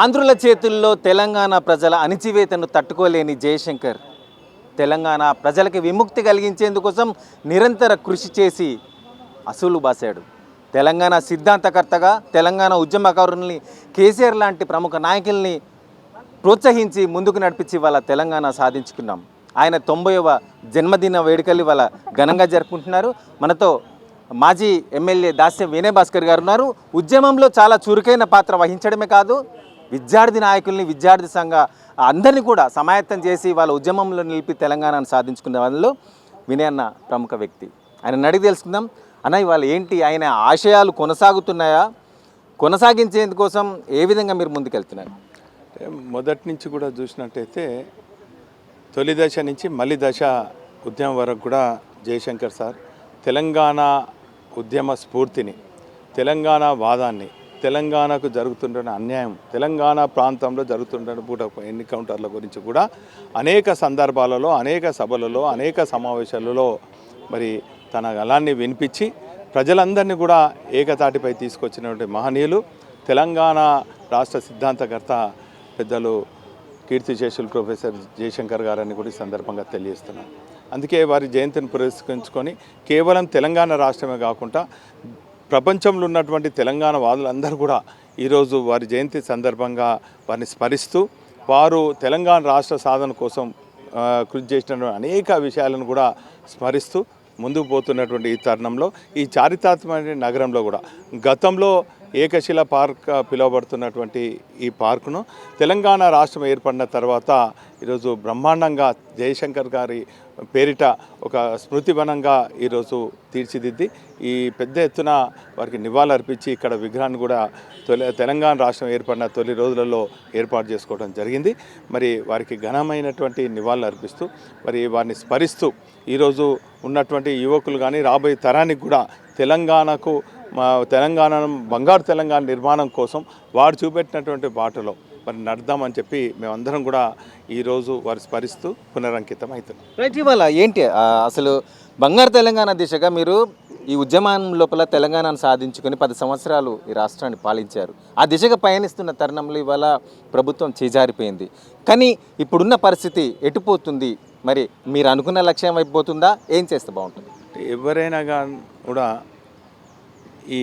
ఆంధ్రుల చేతుల్లో తెలంగాణ ప్రజల అణిచివేతను తట్టుకోలేని జయశంకర్. తెలంగాణ ప్రజలకి విముక్తి కలిగించేందుకోసం నిరంతర కృషి చేసి అసూలు బాసాడు తెలంగాణ సిద్ధాంతకర్తగా తెలంగాణ ఉద్యమకారుల్ని కేసీఆర్ లాంటి ప్రముఖ నాయకుల్ని ప్రోత్సహించి ముందుకు నడిపించి వాళ్ళ తెలంగాణ సాధించుకున్నాం. ఆయన తొంభైవ జన్మదిన వేడుకలు ఇవాళ ఘనంగా జరుపుకుంటున్నారు. మనతో మాజీ ఎమ్మెల్యే దాస్యం వినయ్ భాస్కర్ గారు ఉన్నారు. ఉద్యమంలో చాలా చురుకైన పాత్ర వహించడమే కాదు విద్యార్థి నాయకుల్ని విద్యార్థి సంఘ అందరినీ కూడా సమాయత్తం చేసి వాళ్ళ ఉద్యమంలో నిలిపి తెలంగాణను సాధించుకునే వాళ్ళలో వినయ్ అన్న ప్రముఖ వ్యక్తి. ఆయన అడిగి తెలుసుకుందాం. అన్న ఇవాళ ఏంటి? ఆయన ఆశయాలు కొనసాగుతున్నాయా? కొనసాగించేందుకోసం ఏ విధంగా మీరు ముందుకెళ్తున్నారు? మొదటి నుంచి కూడా చూసినట్టయితే తొలి దశ నుంచి మలి దశ ఉద్యమం వరకు కూడా జయశంకర్ సార్ తెలంగాణ ఉద్యమ స్ఫూర్తిని తెలంగాణ వాదాన్ని తెలంగాణకు జరుగుతున్న అన్యాయం తెలంగాణ ప్రాంతంలో జరుగుతున్న పూట ఎన్కౌంటర్ల గురించి కూడా అనేక సందర్భాలలో అనేక సభలలో అనేక సమావేశాలలో మరి తన గలాన్ని వినిపించి ప్రజలందరినీ కూడా ఏకతాటిపై తీసుకొచ్చినటువంటి మహనీయులు తెలంగాణ రాష్ట్ర సిద్ధాంతకర్త పెద్దలు కీర్తిశేషులు ప్రొఫెసర్ జయశంకర్ గారని కూడా ఈ సందర్భంగా తెలియజేస్తున్నాను. అందుకే వారి జయంతిని పురస్కరించుకొని కేవలం తెలంగాణ రాష్ట్రమే కాకుండా ప్రపంచంలో ఉన్నటువంటి తెలంగాణ వాదులందరూ కూడా ఈరోజు వారి జయంతి సందర్భంగా వారిని స్మరిస్తూ వారు తెలంగాణ రాష్ట్ర సాధన కోసం కృషి చేసిన అనేక విషయాలను కూడా స్మరిస్తూ ముందుకు పోతున్నటువంటి ఈ తరుణంలో ఈ చారిత్రాత్మక నగరంలో కూడా. గతంలో ఏకశిల పార్క్ పిలువబడుతున్నటువంటి ఈ పార్కును తెలంగాణ రాష్ట్రం ఏర్పడిన తర్వాత ఈరోజు బ్రహ్మాండంగా జయశంకర్ గారి పేరిట ఒక స్మృతివనంగా ఈరోజు తీర్చిదిద్ది ఈ పెద్ద ఎత్తున వారికి నివాళులర్పించి ఇక్కడ విగ్రహాన్ని కూడా తొలి తెలంగాణ రాష్ట్రం ఏర్పడిన తొలి రోజులలో ఏర్పాటు చేసుకోవడం జరిగింది. మరి వారికి ఘనమైనటువంటి నివాళులు అర్పిస్తూ మరి వారిని స్మరిస్తూ ఈరోజు ఉన్నటువంటి యువకులు కానీ రాబోయే తరానికి కూడా తెలంగాణకు మా తెలంగాణ బంగారు తెలంగాణ నిర్మాణం కోసం వారు చూపెట్టినటువంటి బాటలో మరి నడదామని చెప్పి మేమందరం కూడా ఈరోజు వారి స్మరిస్తూ పునరంకితం అవుతున్నాం. రైట్ ఇవాళ ఏంటి? అసలు బంగారు తెలంగాణ దిశగా మీరు ఈ ఉద్యమం లోపల తెలంగాణను సాధించుకొని పది సంవత్సరాలు ఈ రాష్ట్రాన్ని పాలించారు. ఆ దిశగా పయనిస్తున్న తరుణంలో ఇవాళ ప్రభుత్వం చేజారిపోయింది. కానీ ఇప్పుడున్న పరిస్థితి ఎటుపోతుంది మరి మీరు అనుకున్న లక్ష్యం అయిపోతుందా? ఏం చేస్తే బాగుంటుంది? ఎవరైనా కానీ కూడా ఈ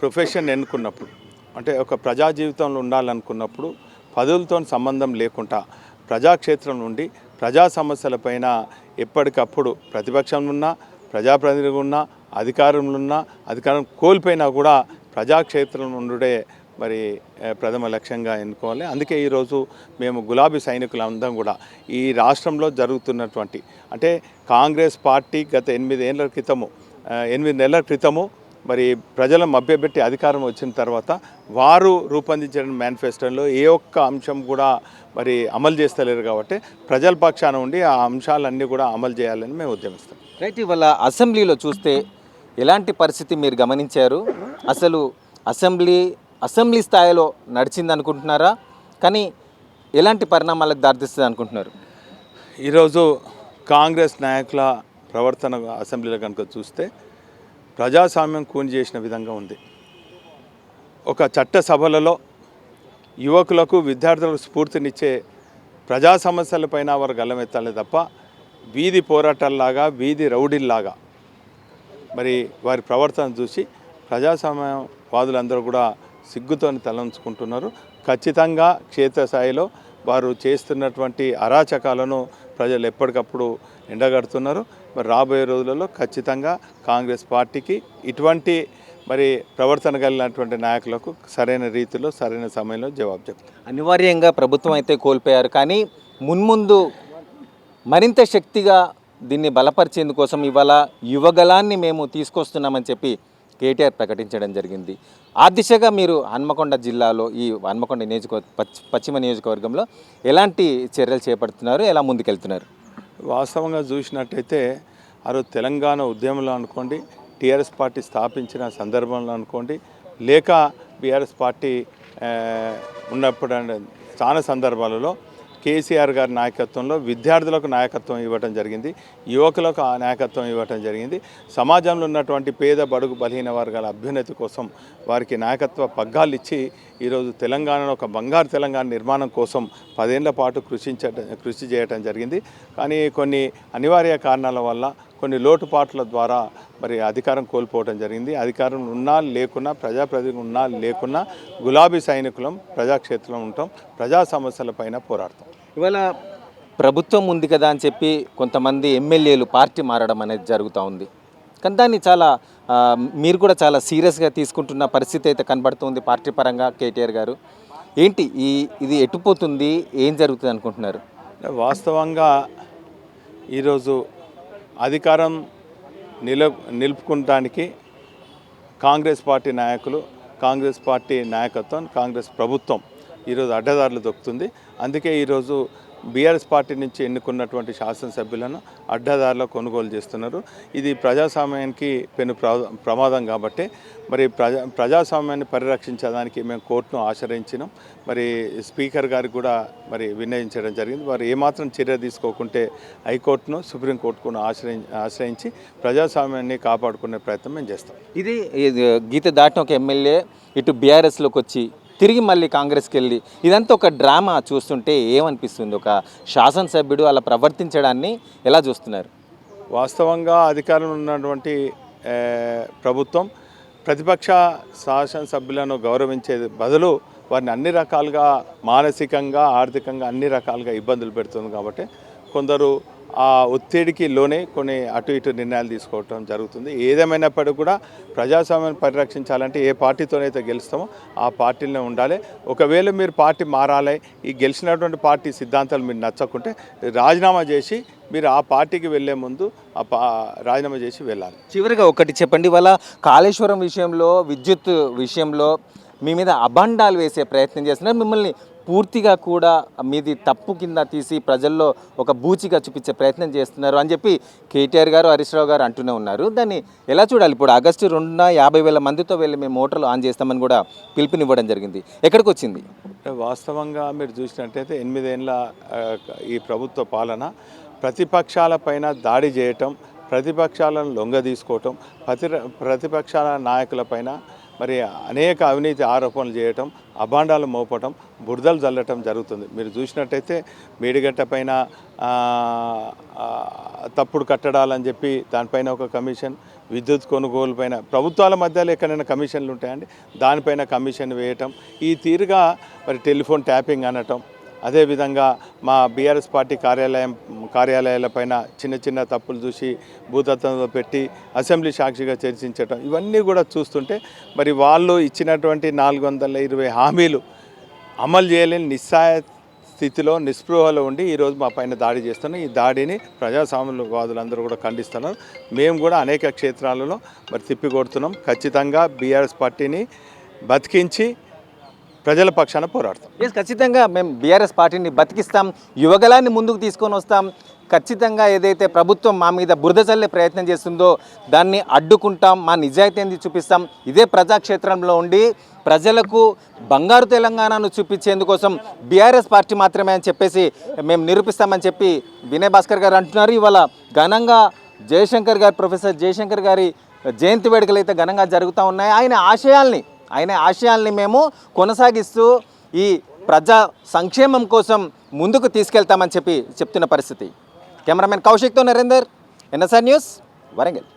ప్రొఫెషన్ ఎన్నుకున్నప్పుడు అంటే ఒక ప్రజా జీవితంలో ఉండాలనుకున్నప్పుడు పదవులతో సంబంధం లేకుండా ప్రజాక్షేత్రం నుండి ప్రజా సమస్యలపైన ఎప్పటికప్పుడు ప్రతిపక్షంలో ఉన్నా ప్రజాప్రతినిధులు ఉన్నా అధికారంలో ఉన్నా అధికారం కోల్పోయినా కూడా ప్రజాక్షేత్రం నుండే మరి ప్రథమ లక్ష్యంగా ఎన్నుకోవాలి. అందుకే ఈరోజు మేము గులాబీ సైనికులందరం కూడా ఈ రాష్ట్రంలో జరుగుతున్నటువంటి అంటే కాంగ్రెస్ పార్టీ గత ఎనిమిది ఏళ్ళ క్రితము ఎనిమిది నెలల క్రితము మరి ప్రజలను మభ్యపెట్టి అధికారం వచ్చిన తర్వాత వారు రూపొందించిన మేనిఫెస్టోలో ఏ ఒక్క అంశం కూడా మరి అమలు చేస్తలేరు కాబట్టి ప్రజల పక్షాన ఉండి ఆ అంశాలన్నీ కూడా అమలు చేయాలని మేము ఉద్యమిస్తాం. రైట్ ఇవాళ అసెంబ్లీలో చూస్తే ఎలాంటి పరిస్థితి మీరు గమనించారు? అసలు అసెంబ్లీ అసెంబ్లీ స్థాయిలో నడిచింది అనుకుంటున్నారా? కానీ ఎలాంటి పరిణామాలకు దారితీస్తుంది అనుకుంటున్నారు? ఈరోజు కాంగ్రెస్ నాయకుల ప్రవర్తన అసెంబ్లీలో కనుక చూస్తే ప్రజాస్వామ్యం కూని చేసిన విధంగా ఉంది. ఒక చట్ట సభలలో యువకులకు విద్యార్థులకు స్ఫూర్తినిచ్చే ప్రజా సమస్యలపైన వారు గల్లమెత్తాలి తప్ప వీధి పోరాటాల్లాగా వీధి రౌడీల్లాగా మరి వారి ప్రవర్తన చూసి ప్రజాస్వామ్యవాదులందరూ కూడా సిగ్గుతోని తలంచుకుంటున్నారు. ఖచ్చితంగా క్షేత్రస్థాయిలో వారు చేస్తున్నటువంటి అరాచకాలను ప్రజలు ఎప్పటికప్పుడు ఎండగడుతున్నారు. మరి రాబోయే రోజులలో ఖచ్చితంగా కాంగ్రెస్ పార్టీకి ఇటువంటి మరి ప్రవర్తన కలిగినటువంటి నాయకులకు సరైన రీతిలో సరైన సమయంలో జవాబు చెప్తారు. అనివార్యంగా ప్రభుత్వం అయితే కోల్పోయారు. కానీ మున్ముందు మరింత శక్తిగా దీన్ని బలపరిచేందుకోసం ఇవాళ యువగలాన్ని మేము తీసుకొస్తున్నామని చెప్పి కేటీఆర్ ప్రకటించడం జరిగింది. ఆ దిశగా మీరు హన్మకొండ జిల్లాలో ఈ హన్మకొండ నియోజకవర్గ పశ్చిమ నియోజకవర్గంలో ఎలాంటి చర్యలు చేపడుతున్నారు? ఎలా ముందుకెళ్తున్నారు? వాస్తవంగా చూసినట్టయితే ఆ తెలంగాణ ఉద్యమంలో అనుకోండి టీఆర్ఎస్ పార్టీ స్థాపించిన సందర్భంలో అనుకోండి లేక బీఆర్ఎస్ పార్టీ ఉన్నప్పుడు చాలా సందర్భాలలో కేసీఆర్ గారి నాయకత్వంలో విద్యార్థులకు నాయకత్వం ఇవ్వటం జరిగింది యువకులకు ఆ నాయకత్వం ఇవ్వటం జరిగింది. సమాజంలో ఉన్నటువంటి పేద బడుగు బలహీన వర్గాల అభ్యున్నతి కోసం వారికి నాయకత్వ పగ్గాలు ఇచ్చి ఈరోజు తెలంగాణలో ఒక బంగారు తెలంగాణ నిర్మాణం కోసం పదేళ్ళ పాటు కృషించట కృషి చేయటం జరిగింది. కానీ కొన్ని అనివార్య కారణాల వల్ల కొన్ని లోటుపాట్ల ద్వారా మరి అధికారం కోల్పోవడం జరిగింది. అధికారం ఉన్నా లేకున్నా ప్రజాప్రతినిధి ఉన్నా లేకున్నా గులాబీ సైనికులం ప్రజాక్షేత్రంలో ఉంటాం ప్రజా సమస్యలపైన పోరాడతాం. ఇవాళ ప్రభుత్వం ఉంది కదా అని చెప్పి కొంతమంది ఎమ్మెల్యేలు పార్టీ మారడం అనేది జరుగుతూ ఉంది. కానీ దాన్ని చాలా మీరు కూడా చాలా సీరియస్గా తీసుకుంటున్న పరిస్థితి అయితే కనబడుతుంది పార్టీ పరంగా కేటీఆర్ గారు. ఏంటి ఈ ఇది ఎటుపోతుంది? ఏం జరుగుతుంది అనుకుంటున్నారు? వాస్తవంగా ఈరోజు అధికారం నిల నిలుపుకుంటానికి కాంగ్రెస్ పార్టీ నాయకులు కాంగ్రెస్ పార్టీ నాయకత్వం కాంగ్రెస్ ప్రభుత్వం ఈరోజు అడ్డదారులు దొక్కుతుంది. అందుకే ఈరోజు బీఆర్ఎస్ పార్టీ నుంచి ఎన్నుకున్నటువంటి శాసనసభ్యులను అడ్డదారిలో కొనుగోలు చేస్తున్నారు. ఇది ప్రజాస్వామ్యానికి పెను ప్రమాదం కాబట్టి మరి ప్రజా ప్రజాస్వామ్యాన్ని పరిరక్షించడానికి మేము కోర్టును ఆశ్రయించినాం. మరి స్పీకర్ గారికి కూడా మరి వినయించడం జరిగింది. వారు ఏమాత్రం చర్య తీసుకోకుంటే హైకోర్టును సుప్రీంకోర్టును ఆశ్రయి ఆశ్రయించి ప్రజాస్వామ్యాన్ని కాపాడుకునే ప్రయత్నం మేము చేస్తాం. ఇది గీత దాటిన ఒక ఎమ్మెల్యే ఇటు బీఆర్ఎస్లోకి వచ్చి తిరిగి మళ్ళీ కాంగ్రెస్కి వెళ్ళి ఇదంతా ఒక డ్రామా చూస్తుంటే ఏమనిపిస్తుంది? ఒక శాసనసభ్యుడు అలా ప్రవర్తించడాన్ని ఎలా చూస్తున్నారు? వాస్తవంగా అధికారంలో ఉన్నటువంటి ప్రభుత్వం ప్రతిపక్ష శాసనసభ్యులను గౌరవించే బదులు వారిని అన్ని రకాలుగా మానసికంగా ఆర్థికంగా అన్ని రకాలుగా ఇబ్బందులు పెడుతుంది కాబట్టి కొందరు ఆ ఒత్తిడికి లోనే కొన్ని అటు ఇటు నిర్ణయాలు తీసుకోవటం జరుగుతుంది. ఏదేమైనప్పటికీ కూడా ప్రజాస్వామ్యాన్ని పరిరక్షించాలంటే ఏ పార్టీతోనైతే గెలుస్తామో ఆ పార్టీలోనే ఉండాలి. ఒకవేళ మీరు పార్టీ మారాలి ఈ గెలిచినటువంటి పార్టీ సిద్ధాంతాలు మీరు నచ్చకుంటే రాజీనామా చేసి మీరు ఆ పార్టీకి వెళ్ళే ముందు ఆ పా రాజీనామా చేసి వెళ్ళాలి. చివరిగా ఒకటి చెప్పండి వాళ్ళ కాళేశ్వరం విషయంలో విద్యుత్ విషయంలో మీ మీద అబండాలు వేసే ప్రయత్నం చేస్తున్నారు. మిమ్మల్ని పూర్తిగా కూడా మీది తప్పు కింద తీసి ప్రజల్లో ఒక బూచిగా చూపించే ప్రయత్నం చేస్తున్నారు అని చెప్పి కేటీఆర్ గారు హరీష్ రావు గారు అంటూనే ఉన్నారు. దాన్ని ఎలా చూడాలి? ఇప్పుడు ఆగస్టు రెండున యాభై వేల మందితో వెళ్ళి మేము మోటార్లు ఆన్ చేస్తామని కూడా పిలుపునివ్వడం జరిగింది. ఎక్కడికి వచ్చింది? వాస్తవంగా మీరు చూసినట్టయితే ఎనిమిదేళ్ళ ఈ ప్రభుత్వ పాలన ప్రతిపక్షాలపైన దాడి చేయటం ప్రతిపక్షాలను లొంగ తీసుకోవటం ప్రతి ప్రతిపక్షాల నాయకులపైన మరి అనేక అవినీతి ఆరోపణలు చేయటం అభాండాలు మోపటం బురదలు చల్లటం జరుగుతుంది. మీరు చూసినట్టయితే మేడిగట్ట పైన తప్పుడు కట్టడాలని చెప్పి దానిపైన ఒక కమిషన్ విద్యుత్ కొనుగోలు పైన ప్రభుత్వాల మధ్యలో ఎక్కడైనా కమిషన్లు ఉంటాయండి? దానిపైన కమిషన్ వేయటం ఈ తీరుగా మరి టెలిఫోన్ ట్యాపింగ్ అనటం అదేవిధంగా మా బీఆర్ఎస్ పార్టీ కార్యాలయం కార్యాలయాలపైన చిన్న చిన్న తప్పులు చూసి భూతత్వంలో పెట్టి అసెంబ్లీ సాక్షిగా చర్చించటం ఇవన్నీ కూడా చూస్తుంటే మరి వాళ్ళు ఇచ్చినటువంటి నాలుగు వందల ఇరవై హామీలు అమలు చేయలేని నిస్సాయ స్థితిలో నిస్పృహలో ఉండి ఈరోజు మా పైన దాడి చేస్తున్నాం ఈ దాడిని ప్రజాస్వామ్యవాదులందరూ కూడా ఖండిస్తున్నారు. మేము కూడా అనేక క్షేత్రాలలో మరి తిప్పికొడుతున్నాం. ఖచ్చితంగా బీఆర్ఎస్ పార్టీని బతికించి ప్రజల పక్షాన పోరాడతాం. ఎస్ ఖచ్చితంగా మేము బీఆర్ఎస్ పార్టీని బతికిస్తాం యువగలాన్ని ముందుకు తీసుకొని వస్తాం. ఖచ్చితంగా ఏదైతే ప్రభుత్వం మా మీద బురద చల్లే ప్రయత్నం చేస్తుందో దాన్ని అడ్డుకుంటాం మా నిజాయితీ చూపిస్తాం. ఇదే ప్రజాక్షేత్రంలో ఉండి ప్రజలకు బంగారు తెలంగాణను చూపించేందుకోసం బీఆర్ఎస్ పార్టీ మాత్రమే అని చెప్పేసి మేము నిరూపిస్తామని చెప్పి వినయ్ భాస్కర్ గారు అంటున్నారు. ఇవాళ ఘనంగా జయశంకర్ గారు ప్రొఫెసర్ జయశంకర్ గారి జయంతి వేడుకలు అయితే ఘనంగా జరుగుతూ ఉన్నాయి. ఆయన ఆశయాల్ని ఆయన ఆశయాల్ని మేము కొనసాగిస్తూ ఈ ప్రజా సంక్షేమం కోసం ముందుకు తీసుకెళ్తామని చెప్పి చెప్తున్న పరిస్థితి. కెమెరామెన్ కౌశిక్తో నరేందర్ ఎన్ఎస్ఆర్ న్యూస్ వరంగల్.